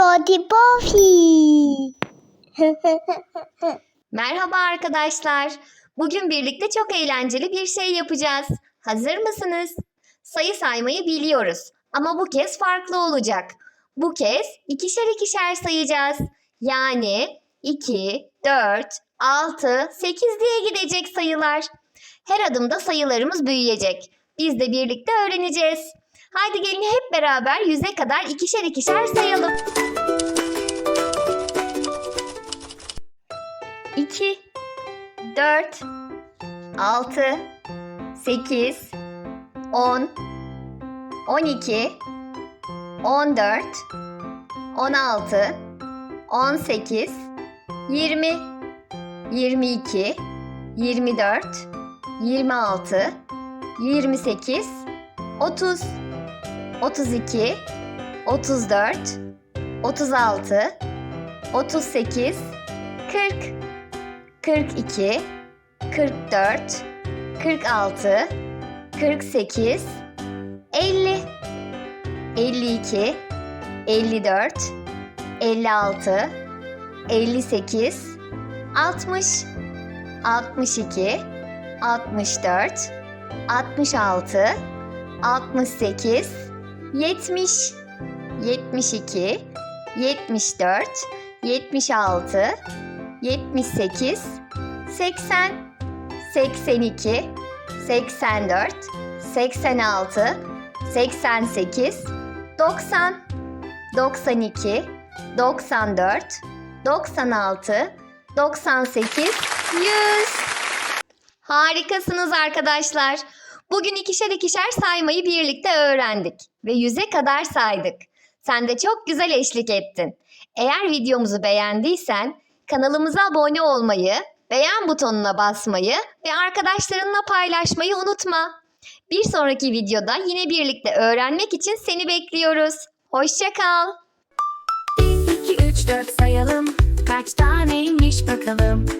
Dodi Pofi. Merhaba arkadaşlar. Bugün birlikte çok eğlenceli bir şey yapacağız. Hazır mısınız? Sayı saymayı biliyoruz ama bu kez farklı olacak. Bu kez ikişer ikişer sayacağız. Yani 2, 4, 6, 8 diye gidecek sayılar. Her adımda sayılarımız büyüyecek. Biz de birlikte öğreneceğiz. Haydi gelin hep beraber yüze kadar ikişer ikişer sayalım. 2 4 6 8 10 12 14 16 18 20 22 24 26 28 30 32 34 36 38 40 42 44 46 48 50 52 54 56 58 60 62 64 66 68 70 72 74 76 78 80 82 84 86 88 90 92 94 96 98 100 Harikasınız arkadaşlar. Bugün ikişer ikişer saymayı birlikte öğrendik ve yüze kadar saydık. Sen de çok güzel eşlik ettin. Eğer videomuzu beğendiysen kanalımıza abone olmayı, beğen butonuna basmayı ve arkadaşlarınla paylaşmayı unutma. Bir sonraki videoda yine birlikte öğrenmek için seni bekliyoruz. Hoşça kal. 2, 3, 4 sayalım. Kaç taneymiş bakalım.